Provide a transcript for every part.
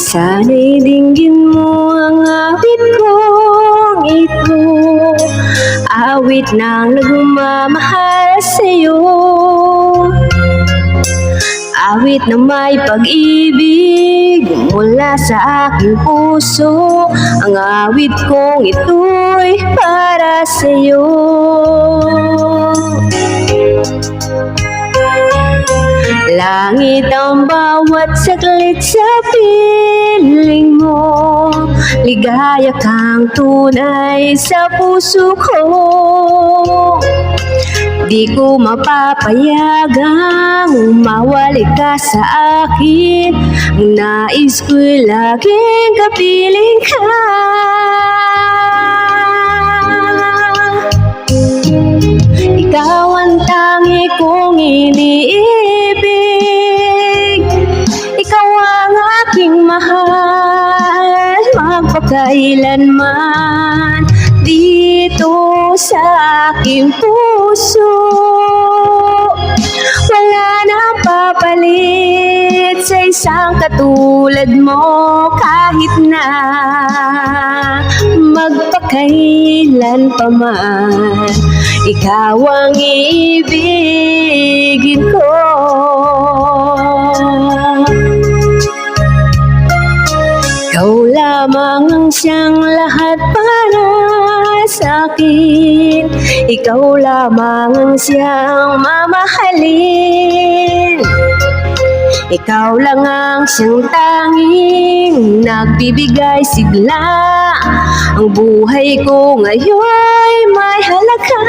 Sana'y dinggin mo ang awit kong ito. Awit ng nagmamahal sa'yo. Awit na may pag-ibig mula sa aking puso. Ang awit kong ito'y para sa'yo Langit ang bawat saglit sa piling mo. Ligaya kang tunay sa puso ko. Di ko mapapayagang mawali ka sa akin. Ang nais ko'y laging kapiling ka Magpakailanman Dito sa aking puso. Wala nang papalit sa isang katulad mo Kahit na magpakailan pa man. Ikaw ang iibigin ko lamang ang siyang lahat para sa akin. Ikaw lamang ang siyang mamahalin. Ikaw lang ang siyang tanging nagbibigay sigla. Ang buhay ko ngayon may halaga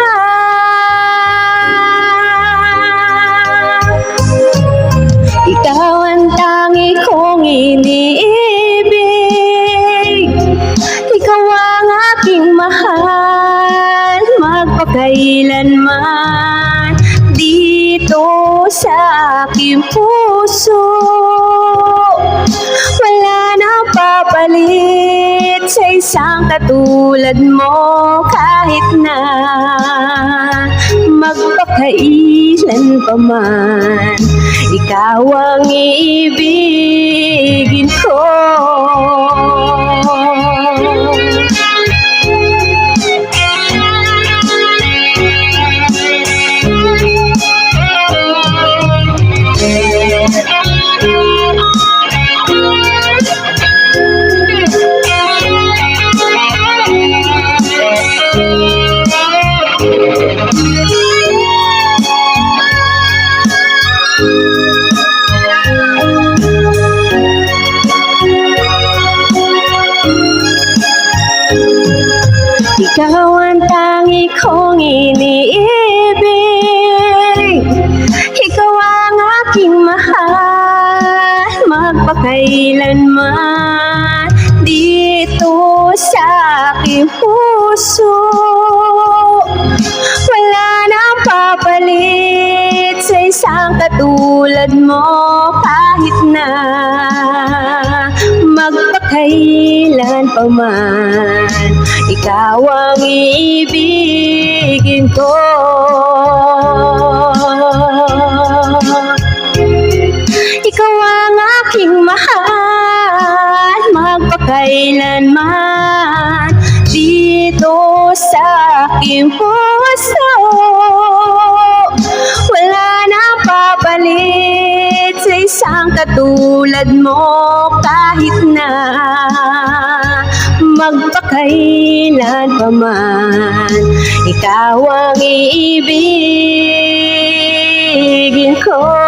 Magpakailanman Dito sa aking puso Wala nang papalit sa isang katulad mo Kahit na magpakailan pa man. Ikaw ang iibigin ko tangi kong iniibig. Ikaw ang aking mahal. Magpakailanman Dito sa aking puso. Wala nang papalit sa isang katulad mo. Kahit na magpakailan pa man Ikaw ang iibigin ko. Ikaw ang aking mahal Magpakailanman Dito sa aking puso. Wala nang papalit sa isang katulad mo kahit na magpakailan pa man Ikaw ang iibigin ko